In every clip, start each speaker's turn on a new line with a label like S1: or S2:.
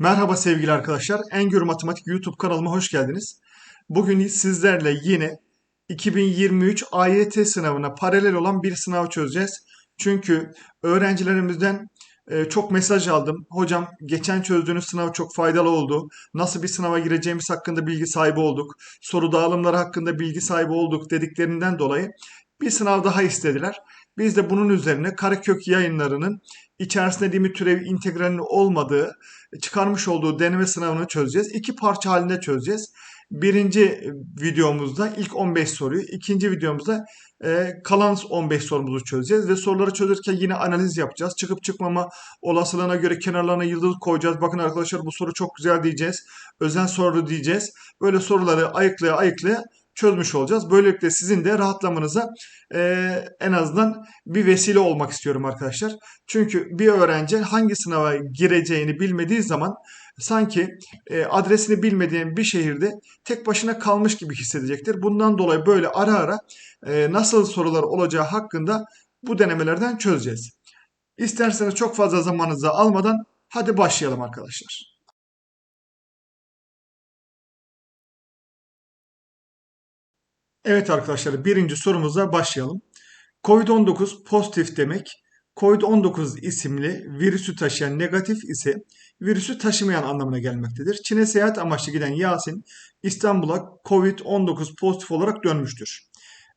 S1: Merhaba sevgili arkadaşlar. Engör Matematik YouTube kanalıma hoş geldiniz. Bugün sizlerle yine 2023 AYT sınavına paralel olan bir sınav çözeceğiz. Çünkü öğrencilerimizden e, çok mesaj aldım. Hocam geçen çözdüğünüz sınav çok faydalı oldu. Nasıl bir sınava gireceğimiz hakkında bilgi sahibi olduk. Soru dağılımları hakkında bilgi sahibi olduk dediklerinden dolayı bir sınav daha istediler. Biz de bunun üzerine Karakök yayınlarının içerisinde limit türevi integralinin olmadığı çıkarmış olduğu deneme sınavını çözeceğiz. İki parça halinde çözeceğiz. Birinci videomuzda ilk 15 soruyu, ikinci videomuzda e, kalan 15 sorumuzu çözeceğiz ve soruları çözürken yine analiz yapacağız. Çıkıp çıkmama olasılığına göre kenarlarına yıldız koyacağız. Bakın arkadaşlar bu soru çok güzel diyeceğiz. Özen soru diyeceğiz. Böyle soruları ayıklaya ayıklaya çözmüş olacağız. Böylelikle sizin de rahatlamanıza e, en azından bir vesile olmak istiyorum arkadaşlar. Çünkü bir öğrenci hangi sınava gireceğini bilmediği zaman sanki e, adresini bilmediğin bir şehirde tek başına kalmış gibi hissedecektir. Bundan dolayı böyle ara ara e, nasıl sorular olacağı hakkında bu denemelerden çözeceğiz. İsterseniz çok fazla zamanınızı almadan hadi başlayalım arkadaşlar. Evet arkadaşlar birinci sorumuza başlayalım. Covid-19 pozitif demek. Covid-19 isimli virüsü taşıyan negatif ise virüsü taşımayan anlamına gelmektedir. Çin'e seyahat amaçlı giden Yasin İstanbul'a Covid-19 pozitif olarak dönmüştür.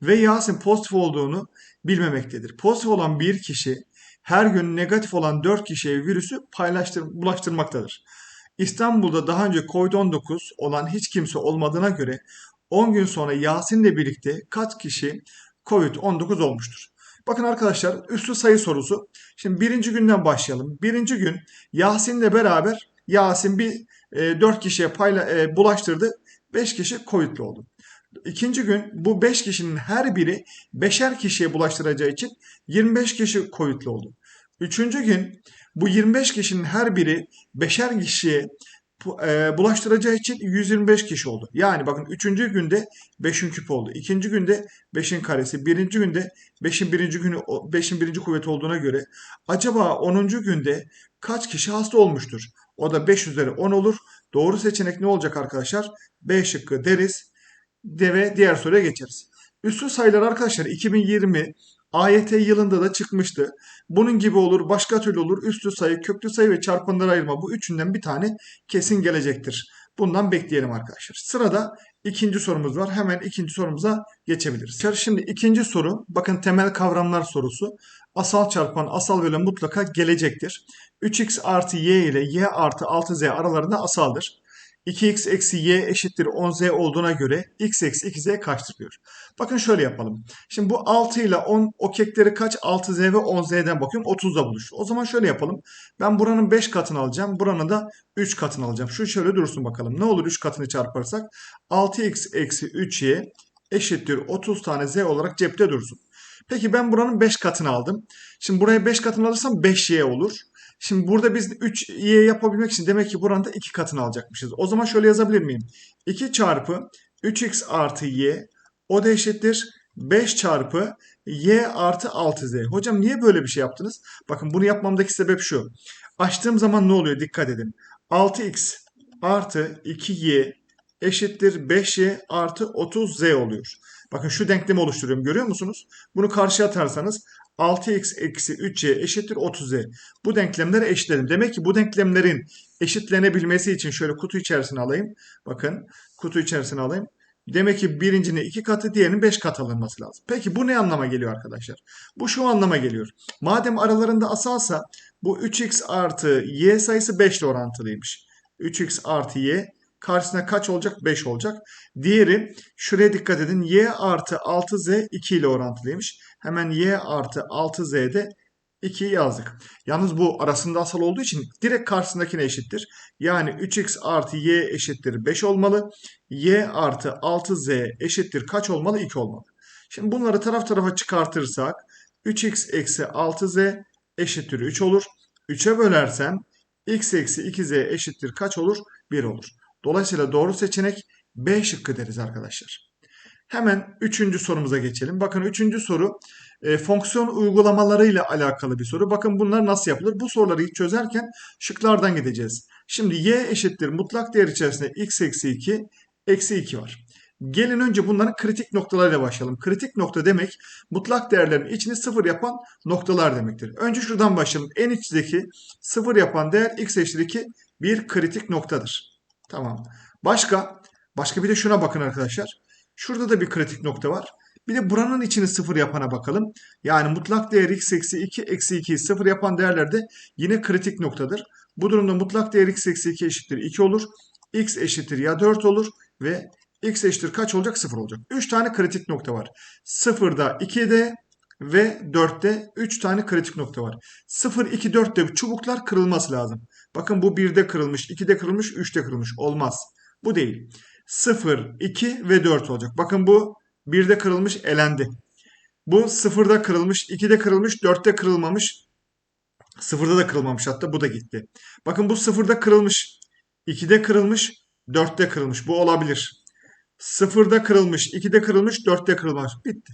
S1: Ve Yasin pozitif olduğunu bilmemektedir. Pozitif olan bir kişi her gün negatif olan 4 kişiye virüsü paylaştır, bulaştırmaktadır. İstanbul'da daha önce Covid-19 olan hiç kimse olmadığına göre 10 gün sonra Yasin'le birlikte kaç kişi Covid-19 olmuştur? Bakın arkadaşlar üstü sayı sorusu. Şimdi birinci günden başlayalım. Birinci gün Yasin'le beraber Yasin bir e, 4 kişiye payla, e, bulaştırdı. 5 kişi Covid'li oldu. İkinci gün bu 5 kişinin her biri 5'er kişiye bulaştıracağı için 25 kişi Covid'li oldu. Üçüncü gün bu 25 kişinin her biri 5'er kişiye bulaştıracağı için 125 kişi oldu. Yani bakın 3. günde 5'in küp oldu. 2. günde 5'in karesi. 1. günde 5'in 1. günü 5'in 1. kuvveti olduğuna göre acaba 10. günde kaç kişi hasta olmuştur? O da 5 üzeri 10 olur. Doğru seçenek ne olacak arkadaşlar? B şıkkı deriz. De diğer soruya geçeriz. Üstü sayılar arkadaşlar 2020 AYT yılında da çıkmıştı. Bunun gibi olur, başka türlü olur. Üstü sayı, köklü sayı ve çarpanları ayırma bu üçünden bir tane kesin gelecektir. Bundan bekleyelim arkadaşlar. Sırada ikinci sorumuz var. Hemen ikinci sorumuza geçebiliriz. Şimdi ikinci soru, bakın temel kavramlar sorusu. Asal çarpan asal bölüm mutlaka gelecektir. 3x artı y ile y artı 6z aralarında asaldır. 2x eksi y eşittir 10z olduğuna göre x eksi 2z kaçtır diyor. Bakın şöyle yapalım. Şimdi bu 6 ile 10 o kekleri kaç? 6z ve 10z'den bakıyorum 30'da buluş. O zaman şöyle yapalım. Ben buranın 5 katını alacağım. Buranın da 3 katını alacağım. Şu şöyle dursun bakalım. Ne olur 3 katını çarparsak? 6x eksi 3y eşittir 30 tane z olarak cepte dursun. Peki ben buranın 5 katını aldım. Şimdi buraya 5 katını alırsam 5y olur. Şimdi burada biz 3y yapabilmek için demek ki buranın da 2 katını alacakmışız. O zaman şöyle yazabilir miyim? 2 çarpı 3x artı y o da eşittir 5 çarpı y artı 6z. Hocam niye böyle bir şey yaptınız? Bakın bunu yapmamdaki sebep şu. Açtığım zaman ne oluyor? Dikkat edin. 6x artı 2y eşittir 5y artı 30z oluyor. Bakın şu denklemi oluşturuyorum. Görüyor musunuz? Bunu karşıya atarsanız 6x eksi 3y eşittir 30z. Bu denklemleri eşitledim. Demek ki bu denklemlerin eşitlenebilmesi için şöyle kutu içerisine alayım. Bakın kutu içerisine alayım. Demek ki birincinin iki katı diğerinin beş kat alınması lazım. Peki bu ne anlama geliyor arkadaşlar? Bu şu anlama geliyor. Madem aralarında asalsa bu 3x artı y sayısı 5 ile orantılıymış. 3x artı y karşısına kaç olacak? 5 olacak. Diğeri şuraya dikkat edin. y artı 6z 2 ile orantılıymış. Hemen y artı 6z'de 2 yazdık. Yalnız bu arasında asal olduğu için direkt karşısındakine eşittir. Yani 3x artı y eşittir 5 olmalı. y artı 6z eşittir kaç olmalı? 2 olmalı. Şimdi bunları taraf tarafa çıkartırsak 3x eksi 6z eşittir 3 olur. 3'e bölersem x eksi 2z eşittir kaç olur? 1 olur. Dolayısıyla doğru seçenek B şıkkı deriz arkadaşlar. Hemen üçüncü sorumuza geçelim. Bakın üçüncü soru e, fonksiyon uygulamaları ile alakalı bir soru. Bakın bunlar nasıl yapılır? Bu soruları çözerken şıklardan gideceğiz. Şimdi y eşittir mutlak değer içerisinde x eksi 2 eksi 2 var. Gelin önce bunların kritik noktalarıyla başlayalım. Kritik nokta demek mutlak değerlerin içini sıfır yapan noktalar demektir. Önce şuradan başlayalım. En içteki sıfır yapan değer x eşittir 2 bir kritik noktadır. Tamam. Başka? Başka bir de şuna bakın arkadaşlar. Şurada da bir kritik nokta var. Bir de buranın içini sıfır yapana bakalım. Yani mutlak değer x eksi 2 eksi 2'yi sıfır yapan değerler de yine kritik noktadır. Bu durumda mutlak değer x eksi 2 eşittir 2 olur. x eşittir ya 4 olur ve x eşittir kaç olacak? 0 olacak. 3 tane kritik nokta var. 0'da 2'de ve 4'te 3 tane kritik nokta var. 0, 2, 4'te çubuklar kırılması lazım. Bakın bu 1'de kırılmış, 2'de kırılmış, 3'te kırılmış. Olmaz. Bu değil. 0, 2 ve 4 olacak. Bakın bu 1'de kırılmış, elendi. Bu 0'da kırılmış, 2'de kırılmış, 4'te kırılmamış. 0'da da kırılmamış hatta bu da gitti. Bakın bu 0'da kırılmış, 2'de kırılmış, 4'te kırılmış. Bu olabilir. 0'da kırılmış, 2'de kırılmış, 4'te kırılmış. Bitti.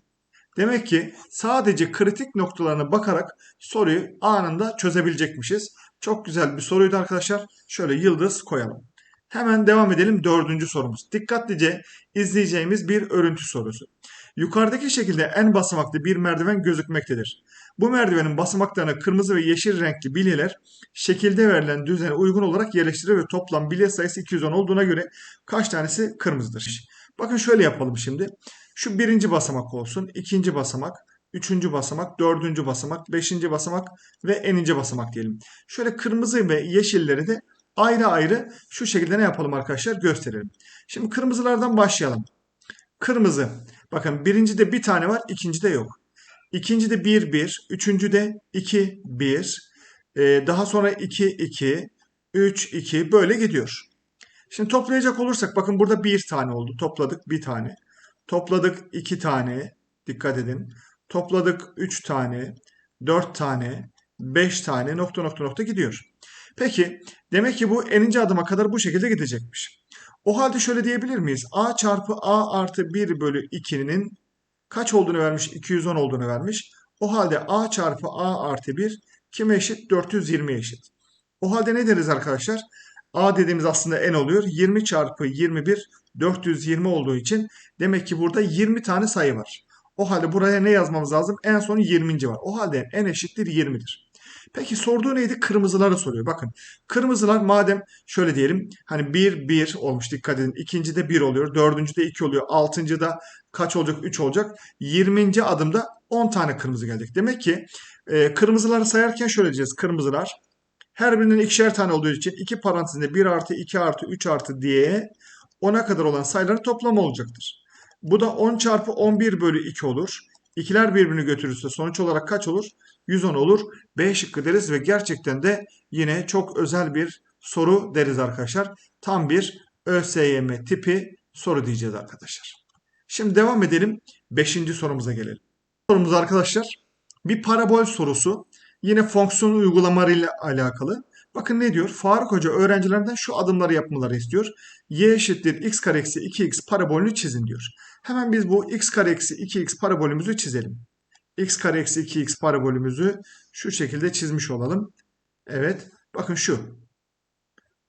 S1: Demek ki sadece kritik noktalarına bakarak soruyu anında çözebilecekmişiz. Çok güzel bir soruydu arkadaşlar. Şöyle yıldız koyalım. Hemen devam edelim dördüncü sorumuz. Dikkatlice izleyeceğimiz bir örüntü sorusu. Yukarıdaki şekilde en basamaklı bir merdiven gözükmektedir. Bu merdivenin basamaklarına kırmızı ve yeşil renkli bilyeler şekilde verilen düzene uygun olarak yerleştirilir ve toplam bilye sayısı 210 olduğuna göre kaç tanesi kırmızıdır? Bakın şöyle yapalım şimdi. Şu birinci basamak olsun, ikinci basamak, üçüncü basamak, dördüncü basamak, beşinci basamak ve eninci basamak diyelim. Şöyle kırmızı ve yeşilleri de ayrı ayrı şu şekilde ne yapalım arkadaşlar gösterelim. Şimdi kırmızılardan başlayalım. Kırmızı. Bakın birinci de bir tane var, ikinci de yok. İkinci de 1, 1. Üçüncü de 2, 1. Ee, daha sonra 2, 2. 3, 2 böyle gidiyor. Şimdi toplayacak olursak bakın burada bir tane oldu. Topladık bir tane. Topladık iki tane. Dikkat edin. Topladık üç tane. Dört tane. Beş tane nokta nokta nokta gidiyor. Peki demek ki bu eninci adıma kadar bu şekilde gidecekmiş. O halde şöyle diyebilir miyiz? A çarpı A artı 1 bölü 2'nin kaç olduğunu vermiş? 210 olduğunu vermiş. O halde A çarpı A artı 1 kime eşit? 420 eşit. O halde ne deriz arkadaşlar? A dediğimiz aslında n oluyor. 20 çarpı 21 420 olduğu için demek ki burada 20 tane sayı var. O halde buraya ne yazmamız lazım? En son 20. var. O halde n eşittir 20'dir. Peki sorduğu neydi? Kırmızıları soruyor. Bakın kırmızılar madem şöyle diyelim hani 1 1 olmuş dikkat edin. İkinci de 1 oluyor. Dördüncü de 2 oluyor. Altıncı da kaç olacak? 3 olacak. 20. adımda 10 tane kırmızı gelecek. Demek ki e, kırmızıları sayarken şöyle diyeceğiz. Kırmızılar her birinin ikişer tane olduğu için iki parantezinde 1 artı 2 artı 3 artı diye 10'a kadar olan sayıların toplamı olacaktır. Bu da 10 çarpı 11 bölü 2 olur. İkiler birbirini götürürse sonuç olarak kaç olur? 110 olur. B şıkkı deriz ve gerçekten de yine çok özel bir soru deriz arkadaşlar. Tam bir ÖSYM tipi soru diyeceğiz arkadaşlar. Şimdi devam edelim. Beşinci sorumuza gelelim. Sorumuz arkadaşlar bir parabol sorusu. Yine fonksiyon uygulamalarıyla alakalı. Bakın ne diyor? Faruk Hoca öğrencilerden şu adımları yapmaları istiyor. Y eşittir x kare eksi 2x parabolünü çizin diyor. Hemen biz bu x kare eksi 2x parabolümüzü çizelim. x kare eksi 2x parabolümüzü şu şekilde çizmiş olalım. Evet. Bakın şu.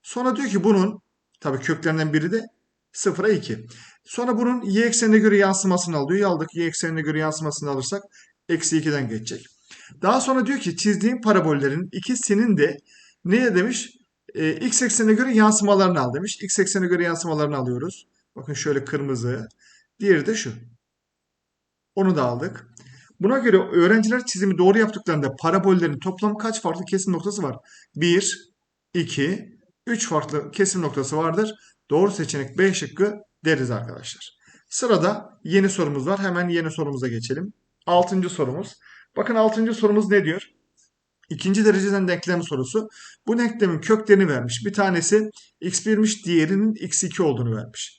S1: Sonra diyor ki bunun tabii köklerinden biri de 0'a 2. Sonra bunun y eksenine göre yansımasını alıyor. Aldık y eksenine göre yansımasını alırsak eksi 2'den geçecek. Daha sonra diyor ki çizdiğim parabollerin ikisinin de ne demiş? E, x eksenine göre yansımalarını al demiş. X eksenine göre yansımalarını alıyoruz. Bakın şöyle kırmızı. Diğeri de şu. Onu da aldık. Buna göre öğrenciler çizimi doğru yaptıklarında parabollerin toplam kaç farklı kesim noktası var? 1, 2, 3 farklı kesim noktası vardır. Doğru seçenek B şıkkı deriz arkadaşlar. Sırada yeni sorumuz var. Hemen yeni sorumuza geçelim. Altıncı sorumuz. Bakın altıncı sorumuz ne diyor? İkinci dereceden denklem sorusu. Bu denklemin köklerini vermiş. Bir tanesi x1'miş, diğerinin x2 olduğunu vermiş.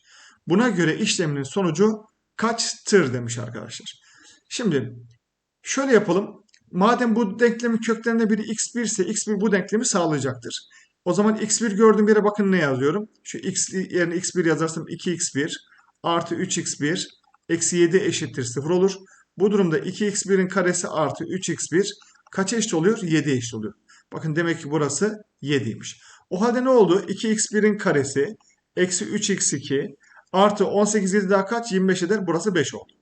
S1: Buna göre işleminin sonucu kaçtır demiş arkadaşlar. Şimdi şöyle yapalım. Madem bu denklemin köklerinde biri x1 ise x1 bu denklemi sağlayacaktır. O zaman x1 gördüğüm yere bakın ne yazıyorum. Şu x yerine x1 yazarsam 2x1 artı 3x1 eksi 7 eşittir 0 olur. Bu durumda 2x1'in karesi artı 3x1 kaça eşit oluyor? 7'ye eşit oluyor. Bakın demek ki burası 7'ymiş. O halde ne oldu? 2x1'in karesi eksi 3x2 artı 18 7 daha kaç? 25 eder. Burası 5 oldu.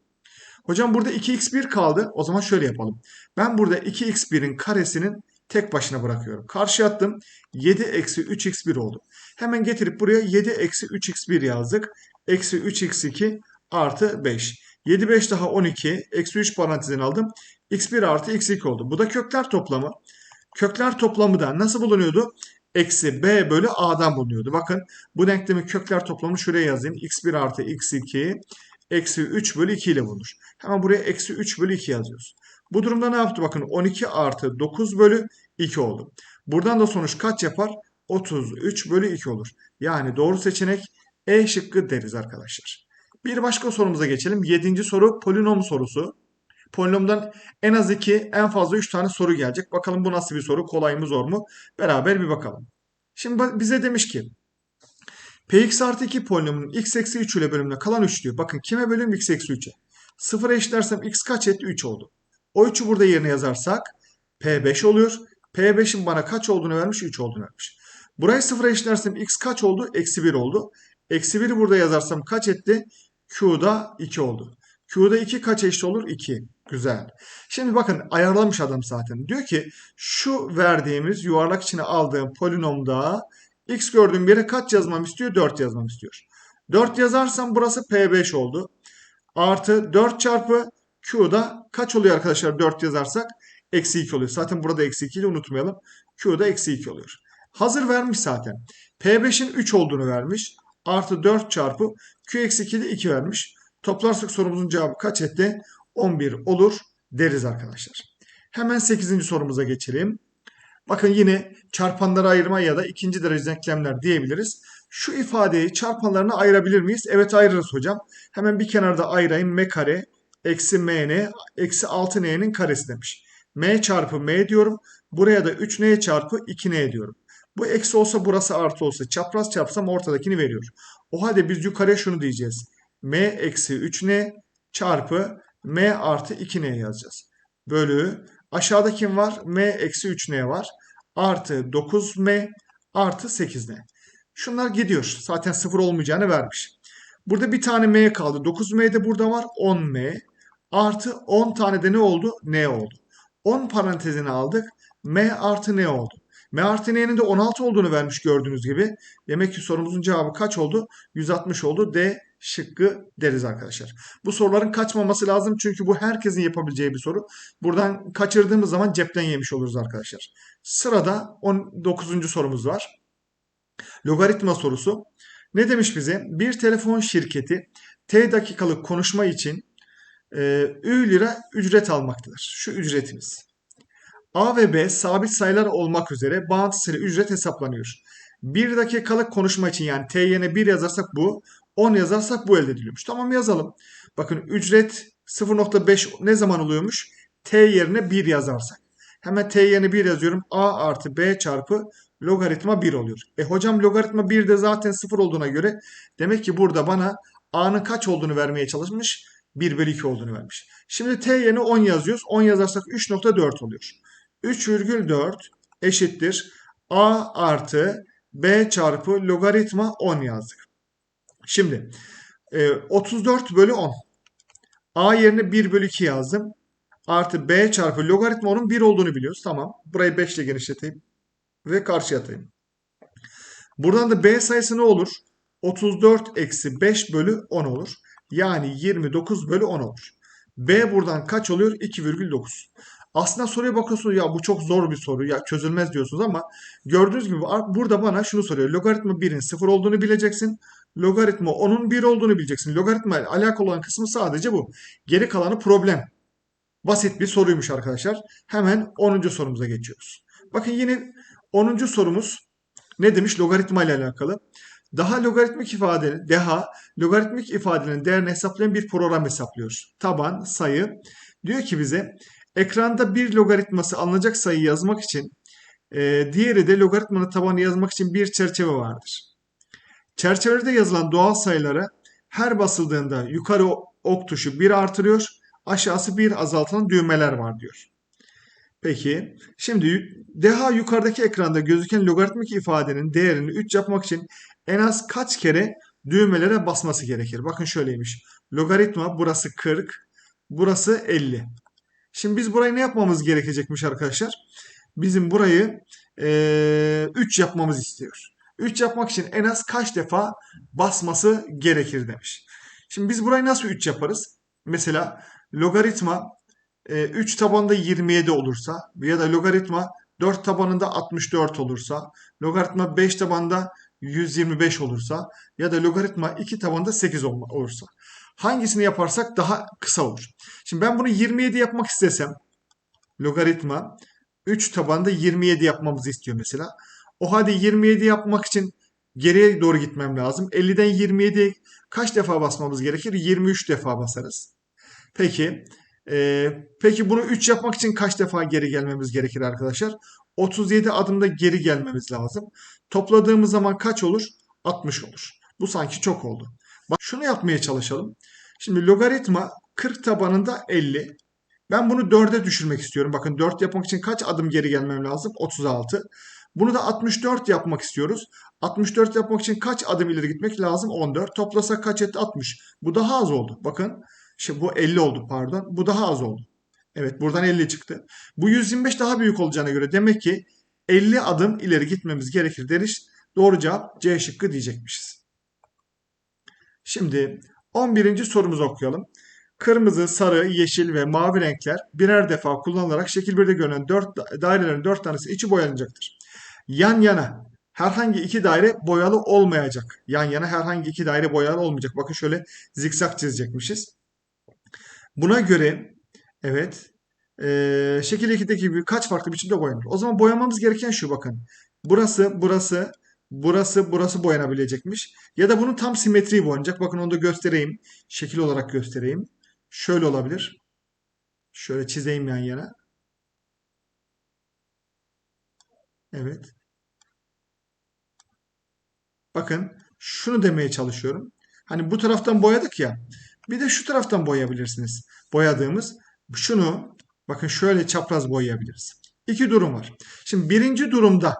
S1: Hocam burada 2x1 kaldı. O zaman şöyle yapalım. Ben burada 2x1'in karesinin tek başına bırakıyorum. Karşı attım. 7 eksi 3x1 oldu. Hemen getirip buraya 7 eksi 3x1 yazdık. Eksi 3x2 artı 5. 7 5 daha 12. Eksi 3 parantezini aldım. x1 artı x2 oldu. Bu da kökler toplamı. Kökler toplamı da nasıl bulunuyordu? Eksi b bölü a'dan bulunuyordu. Bakın bu denklemin kökler toplamını şuraya yazayım. x1 artı x2 eksi 3 bölü 2 ile bulunur. Hemen buraya eksi 3 bölü 2 yazıyoruz. Bu durumda ne yaptı? Bakın 12 artı 9 bölü 2 oldu. Buradan da sonuç kaç yapar? 33 bölü 2 olur. Yani doğru seçenek E şıkkı deriz arkadaşlar. Bir başka sorumuza geçelim. Yedinci soru polinom sorusu. Polinomdan en az 2 en fazla 3 tane soru gelecek. Bakalım bu nasıl bir soru kolay mı zor mu? Beraber bir bakalım. Şimdi bize demiş ki Px artı 2 polinomunun x eksi 3 ile bölümüne kalan 3 diyor. Bakın kime bölüm x eksi 3'e? 0'a eşitlersem x kaç etti? 3 oldu. O 3'ü burada yerine yazarsak P5 oluyor. P5'in bana kaç olduğunu vermiş? 3 olduğunu vermiş. Burayı 0'a eşitlersem x kaç oldu? Eksi 1 oldu. Eksi 1'i burada yazarsam kaç etti? Q'da 2 oldu. Q'da 2 kaç eşit olur? 2. Güzel. Şimdi bakın ayarlamış adam zaten. Diyor ki şu verdiğimiz yuvarlak içine aldığım polinomda x gördüğüm yere kaç yazmam istiyor? 4 yazmam istiyor. 4 yazarsam burası P5 oldu. Artı 4 çarpı Q'da kaç oluyor arkadaşlar 4 yazarsak? Eksi 2 oluyor. Zaten burada eksi 2'yi de unutmayalım. Q'da eksi 2 oluyor. Hazır vermiş zaten. P5'in 3 olduğunu vermiş. Artı 4 çarpı Q eksi 2 de 2 vermiş. Toplarsak sorumuzun cevabı kaç etti? 11 olur deriz arkadaşlar. Hemen 8. sorumuza geçelim. Bakın yine çarpanları ayırma ya da ikinci derece denklemler diyebiliriz. Şu ifadeyi çarpanlarına ayırabilir miyiz? Evet ayırırız hocam. Hemen bir kenarda ayırayım. M kare eksi mn eksi 6n'nin karesi demiş. m çarpı m diyorum. Buraya da 3n çarpı 2n diyorum. Bu eksi olsa burası artı olsa çapraz çarpsam ortadakini veriyor. O halde biz yukarıya şunu diyeceğiz. M eksi 3n çarpı m artı 2n yazacağız. Bölü aşağıda kim var? m eksi 3n var. Artı 9m artı 8n. Şunlar gidiyor. Zaten sıfır olmayacağını vermiş. Burada bir tane m kaldı. 9m de burada var. 10m. Artı 10 tane de ne oldu? n oldu. 10 parantezini aldık. m artı n oldu. M artı N'nin de 16 olduğunu vermiş gördüğünüz gibi. Demek ki sorumuzun cevabı kaç oldu? 160 oldu. D şıkkı deriz arkadaşlar. Bu soruların kaçmaması lazım çünkü bu herkesin yapabileceği bir soru. Buradan kaçırdığımız zaman cepten yemiş oluruz arkadaşlar. Sırada 19. sorumuz var. Logaritma sorusu. Ne demiş bize? Bir telefon şirketi T dakikalık konuşma için e, Ü lira ücret almaktadır. Şu ücretimiz. A ve B sabit sayılar olmak üzere bağıntısıyla ücret hesaplanıyor. 1 dakikalık konuşma için yani T yerine 1 yazarsak bu, 10 yazarsak bu elde ediliyormuş. Tamam yazalım. Bakın ücret 0.5 ne zaman oluyormuş? T yerine 1 yazarsak. Hemen T yerine 1 yazıyorum. A artı B çarpı logaritma 1 oluyor. E hocam logaritma 1 de zaten 0 olduğuna göre demek ki burada bana A'nın kaç olduğunu vermeye çalışmış. 1 bölü 2 olduğunu vermiş. Şimdi T yerine 10 yazıyoruz. 10 yazarsak 3.4 oluyor. 3,4 eşittir a artı b çarpı logaritma 10 yazdık. Şimdi 34 e, bölü 10. a yerine 1 bölü 2 yazdım. Artı b çarpı logaritma 10'un 1 olduğunu biliyoruz. Tamam. Burayı 5 ile genişleteyim. Ve karşıya atayım. Buradan da b sayısı ne olur? 34 eksi 5 bölü 10 olur. Yani 29 bölü 10 olur. B buradan kaç oluyor? 2,9. Aslında soruya bakıyorsunuz ya bu çok zor bir soru ya çözülmez diyorsunuz ama gördüğünüz gibi burada bana şunu soruyor. Logaritma 1'in 0 olduğunu bileceksin. Logaritma 10'un 1 olduğunu bileceksin. Logaritma ile alakalı olan kısmı sadece bu. Geri kalanı problem. Basit bir soruymuş arkadaşlar. Hemen 10. sorumuza geçiyoruz. Bakın yine 10. sorumuz ne demiş logaritma ile alakalı. Daha logaritmik ifadenin, daha logaritmik ifadenin değerini hesaplayan bir program hesaplıyor. Taban, sayı. Diyor ki bize Ekranda bir logaritması alınacak sayı yazmak için e, diğeri de logaritmanın tabanı yazmak için bir çerçeve vardır. Çerçevede yazılan doğal sayılara her basıldığında yukarı ok tuşu 1 artırıyor, aşağısı 1 azaltılan düğmeler var diyor. Peki. Şimdi daha yukarıdaki ekranda gözüken logaritmik ifadenin değerini 3 yapmak için en az kaç kere düğmelere basması gerekir? Bakın şöyleymiş. Logaritma burası 40, burası 50. Şimdi biz burayı ne yapmamız gerekecekmiş arkadaşlar? Bizim burayı eee 3 yapmamız istiyor. 3 yapmak için en az kaç defa basması gerekir demiş. Şimdi biz burayı nasıl 3 yaparız? Mesela logaritma e, 3 tabanında 27 olursa ya da logaritma 4 tabanında 64 olursa, logaritma 5 tabanında 125 olursa ya da logaritma 2 tabanında 8 olursa. Hangisini yaparsak daha kısa olur. Şimdi ben bunu 27 yapmak istesem logaritma 3 tabanda 27 yapmamızı istiyor mesela. O halde 27 yapmak için geriye doğru gitmem lazım. 50'den 27'ye kaç defa basmamız gerekir? 23 defa basarız. Peki. E, peki bunu 3 yapmak için kaç defa geri gelmemiz gerekir arkadaşlar? 37 adımda geri gelmemiz lazım. Topladığımız zaman kaç olur? 60 olur. Bu sanki çok oldu. Bak şunu yapmaya çalışalım. Şimdi logaritma 40 tabanında 50. Ben bunu 4'e düşürmek istiyorum. Bakın 4 yapmak için kaç adım geri gelmem lazım? 36. Bunu da 64 yapmak istiyoruz. 64 yapmak için kaç adım ileri gitmek lazım? 14. Toplasak kaç etti? 60. Bu daha az oldu. Bakın işte bu 50 oldu pardon. Bu daha az oldu. Evet buradan 50 çıktı. Bu 125 daha büyük olacağına göre demek ki 50 adım ileri gitmemiz gerekir deriz. Doğru cevap C şıkkı diyecekmişiz. Şimdi 11. sorumuzu okuyalım. Kırmızı, sarı, yeşil ve mavi renkler birer defa kullanılarak şekil 1'de görünen 4 dairelerin 4 tanesi içi boyanacaktır. Yan yana herhangi iki daire boyalı olmayacak. Yan yana herhangi iki daire boyalı olmayacak. Bakın şöyle zikzak çizecekmişiz. Buna göre evet e, şekil 2'deki gibi kaç farklı biçimde boyanır? O zaman boyamamız gereken şu bakın. Burası, burası, burası, burası boyanabilecekmiş. Ya da bunun tam simetriği boyanacak. Bakın onu da göstereyim. Şekil olarak göstereyim. Şöyle olabilir. Şöyle çizeyim yan yana. Evet. Bakın şunu demeye çalışıyorum. Hani bu taraftan boyadık ya. Bir de şu taraftan boyayabilirsiniz. Boyadığımız şunu bakın şöyle çapraz boyayabiliriz. İki durum var. Şimdi birinci durumda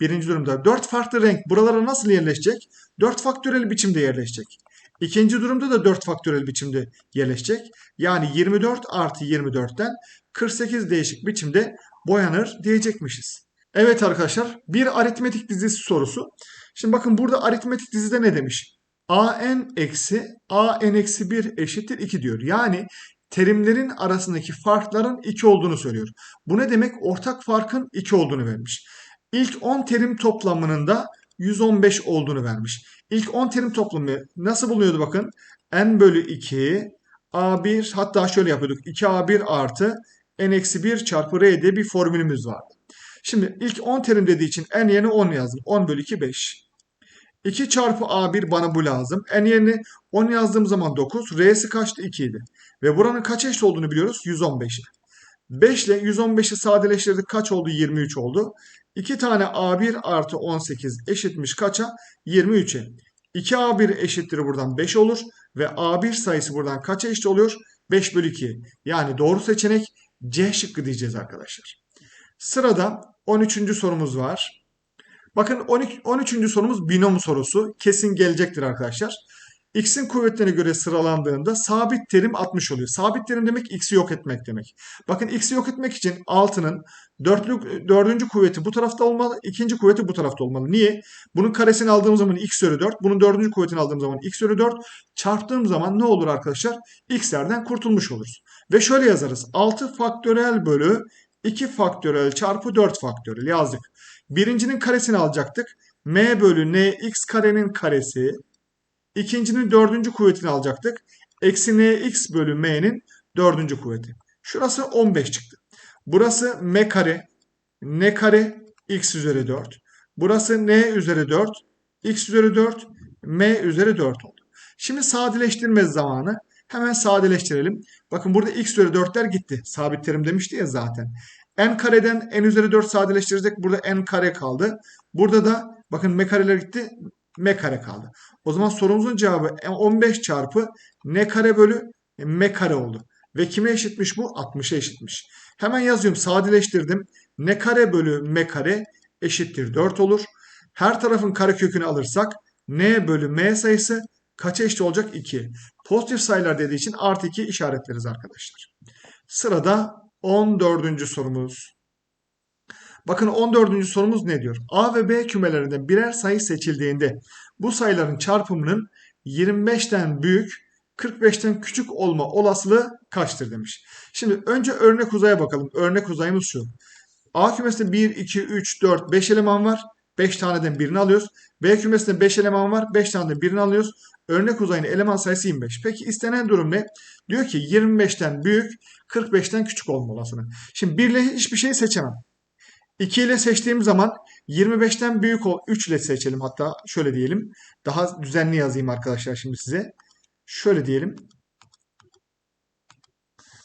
S1: birinci durumda dört farklı renk buralara nasıl yerleşecek? Dört faktörel biçimde yerleşecek. İkinci durumda da 4 faktörel biçimde yerleşecek. Yani 24 artı 24'ten 48 değişik biçimde boyanır diyecekmişiz. Evet arkadaşlar bir aritmetik dizisi sorusu. Şimdi bakın burada aritmetik dizide ne demiş? an eksi an eksi 1 eşittir 2 diyor. Yani terimlerin arasındaki farkların 2 olduğunu söylüyor. Bu ne demek? Ortak farkın 2 olduğunu vermiş. İlk 10 terim toplamının da 115 olduğunu vermiş. İlk 10 terim toplamı nasıl bulunuyordu bakın? n bölü 2 a1 hatta şöyle yapıyorduk. 2a1 artı n-1 çarpı r diye bir formülümüz vardı. Şimdi ilk 10 terim dediği için n yerine 10 yazdım. 10 bölü 2 5. 2 çarpı A1 bana bu lazım. N yerine 10 yazdığım zaman 9. R'si kaçtı? 2 idi. Ve buranın kaç eşit olduğunu biliyoruz? 115'i. 5 ile 115'i sadeleştirdik. Kaç oldu? 23 oldu. 2 tane A1 artı 18 eşitmiş kaça? 23'e. 2A1 eşittir buradan 5 olur. Ve A1 sayısı buradan kaça eşit oluyor? 5 bölü 2. Yani doğru seçenek C şıkkı diyeceğiz arkadaşlar. Sırada 13. sorumuz var. Bakın 12, 13. sorumuz binom sorusu. Kesin gelecektir arkadaşlar. X'in kuvvetlerine göre sıralandığında sabit terim 60 oluyor. Sabit terim demek x'i yok etmek demek. Bakın x'i yok etmek için 6'nın dörtlük, dördüncü kuvveti bu tarafta olmalı. ikinci kuvveti bu tarafta olmalı. Niye? Bunun karesini aldığım zaman x üzeri 4. Bunun dördüncü kuvvetini aldığım zaman x üzeri 4. Çarptığım zaman ne olur arkadaşlar? x'lerden kurtulmuş oluruz. Ve şöyle yazarız. 6 faktörel bölü 2 faktörel çarpı 4 faktörel yazdık. Birincinin karesini alacaktık. m bölü n x karenin karesi. İkincinin dördüncü kuvvetini alacaktık. Eksi n x bölü m'nin dördüncü kuvveti. Şurası 15 çıktı. Burası m kare. n kare x üzeri 4. Burası n üzeri 4. x üzeri 4. m üzeri 4 oldu. Şimdi sadeleştirme zamanı. Hemen sadeleştirelim. Bakın burada x üzeri 4'ler gitti. Sabit terim demişti ya zaten n kareden n üzeri 4 sadeleştirecek. Burada n kare kaldı. Burada da bakın m kareler gitti. m kare kaldı. O zaman sorumuzun cevabı 15 çarpı n kare bölü m kare oldu. Ve kime eşitmiş bu? 60'a eşitmiş. Hemen yazıyorum sadeleştirdim. Ne kare bölü m kare eşittir 4 olur. Her tarafın karekökünü alırsak n bölü m sayısı kaça eşit olacak? 2. Pozitif sayılar dediği için artı 2 işaretleriz arkadaşlar. Sırada 14. sorumuz. Bakın 14. sorumuz ne diyor? A ve B kümelerinden birer sayı seçildiğinde bu sayıların çarpımının 25'ten büyük 45'ten küçük olma olasılığı kaçtır demiş. Şimdi önce örnek uzaya bakalım. Örnek uzayımız şu. A kümesinde 1, 2, 3, 4, 5 eleman var. 5 taneden birini alıyoruz. B kümesinde 5 eleman var. 5 taneden birini alıyoruz. Örnek uzayın eleman sayısı 25. Peki istenen durum ne? Diyor ki 25'ten büyük 45'ten küçük olma olasılığı. Şimdi 1 ile hiçbir şey seçemem. 2 ile seçtiğim zaman 25'ten büyük ol 3 ile seçelim hatta şöyle diyelim. Daha düzenli yazayım arkadaşlar şimdi size. Şöyle diyelim.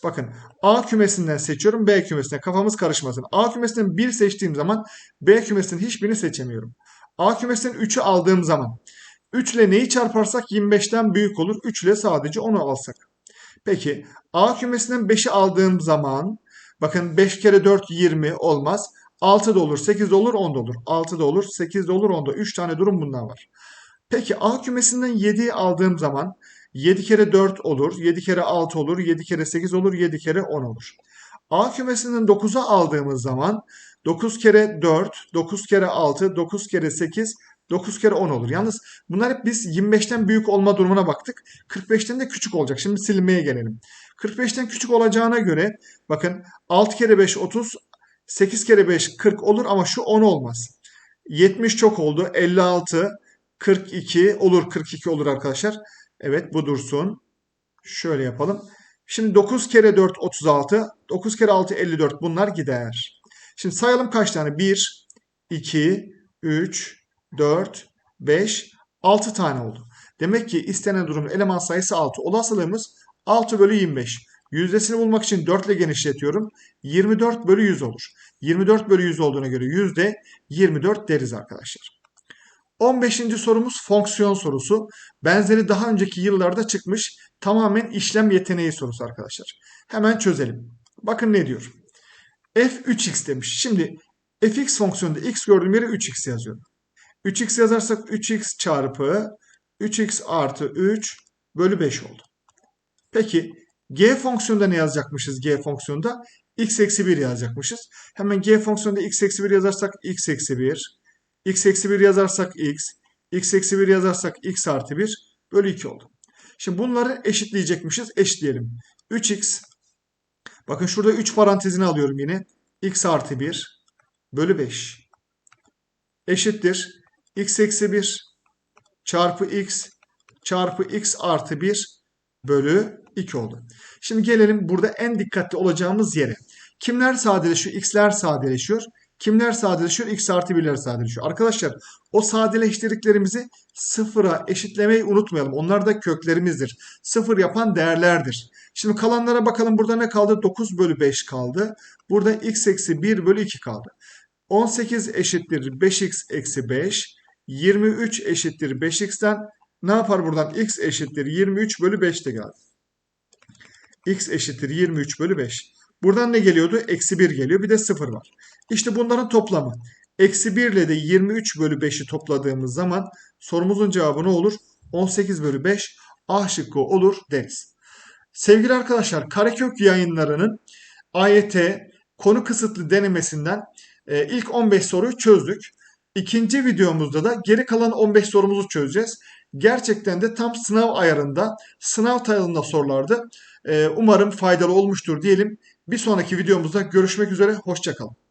S1: Bakın A kümesinden seçiyorum B kümesinden kafamız karışmasın. A kümesinden 1 seçtiğim zaman B kümesinden hiçbirini seçemiyorum. A kümesinden 3'ü aldığım zaman 3 ile neyi çarparsak 25'ten büyük olur. 3 ile sadece onu alsak. Peki A kümesinden 5'i aldığım zaman bakın 5 kere 4 20 olmaz. 6 da olur, 8 de olur, 10 da olur. 6 da olur, 8 de olur, 10 da. 3 tane durum bundan var. Peki A kümesinden 7'yi aldığım zaman 7 kere 4 olur, 7 kere 6 olur, 7 kere 8 olur, 7 kere 10 olur. A kümesinden 9'a aldığımız zaman 9 kere 4, 9 kere 6, 9 kere 8, 9 kere 10 olur. Yalnız bunlar hep biz 25'ten büyük olma durumuna baktık. 45'ten de küçük olacak. Şimdi silmeye gelelim. 45'ten küçük olacağına göre bakın 6 kere 5 30, 8 kere 5 40 olur ama şu 10 olmaz. 70 çok oldu. 56, 42 olur. 42 olur arkadaşlar. Evet bu dursun. Şöyle yapalım. Şimdi 9 kere 4 36. 9 kere 6 54. Bunlar gider. Şimdi sayalım kaç tane? 1, 2, 3, 4, 5, 6 tane oldu. Demek ki istenen durum eleman sayısı 6. Olasılığımız 6 bölü 25. Yüzdesini bulmak için 4 ile genişletiyorum. 24 bölü 100 olur. 24 bölü 100 olduğuna göre yüzde 24 deriz arkadaşlar. 15. sorumuz fonksiyon sorusu. Benzeri daha önceki yıllarda çıkmış tamamen işlem yeteneği sorusu arkadaşlar. Hemen çözelim. Bakın ne diyor. f 3x demiş. Şimdi fx fonksiyonunda x gördüğüm yere 3x yazıyorum. 3x yazarsak 3x çarpı 3x artı 3 bölü 5 oldu. Peki g fonksiyonunda ne yazacakmışız g fonksiyonunda? x eksi 1 yazacakmışız. Hemen g fonksiyonunda x eksi 1 yazarsak x eksi 1 x eksi 1 yazarsak x, x eksi 1 yazarsak x artı 1 bölü 2 oldu. Şimdi bunları eşitleyecekmişiz. Eşitleyelim. 3x, bakın şurada 3 parantezini alıyorum yine. x artı 1 bölü 5 eşittir. x eksi 1 çarpı x çarpı x artı 1 bölü 2 oldu. Şimdi gelelim burada en dikkatli olacağımız yere. Kimler sadeleşiyor? X'ler sadeleşiyor. Kimler sadeleşiyor? X artı 1'ler sadeleşiyor. Arkadaşlar o sadeleştirdiklerimizi sıfıra eşitlemeyi unutmayalım. Onlar da köklerimizdir. Sıfır yapan değerlerdir. Şimdi kalanlara bakalım. Burada ne kaldı? 9 bölü 5 kaldı. Burada x eksi 1 bölü 2 kaldı. 18 eşittir 5x eksi 5. 23 eşittir 5x'ten ne yapar buradan? x eşittir 23 bölü 5 de geldi. x eşittir 23 bölü 5. Buradan ne geliyordu? Eksi 1 geliyor. Bir de 0 var. İşte bunların toplamı. Eksi 1 ile de 23 bölü 5'i topladığımız zaman sorumuzun cevabı ne olur? 18 bölü 5 A şıkkı olur deriz. Sevgili arkadaşlar Karekök yayınlarının AYT konu kısıtlı denemesinden e, ilk 15 soruyu çözdük. İkinci videomuzda da geri kalan 15 sorumuzu çözeceğiz. Gerçekten de tam sınav ayarında, sınav tayında sorulardı. E, umarım faydalı olmuştur diyelim. Bir sonraki videomuzda görüşmek üzere, hoşçakalın.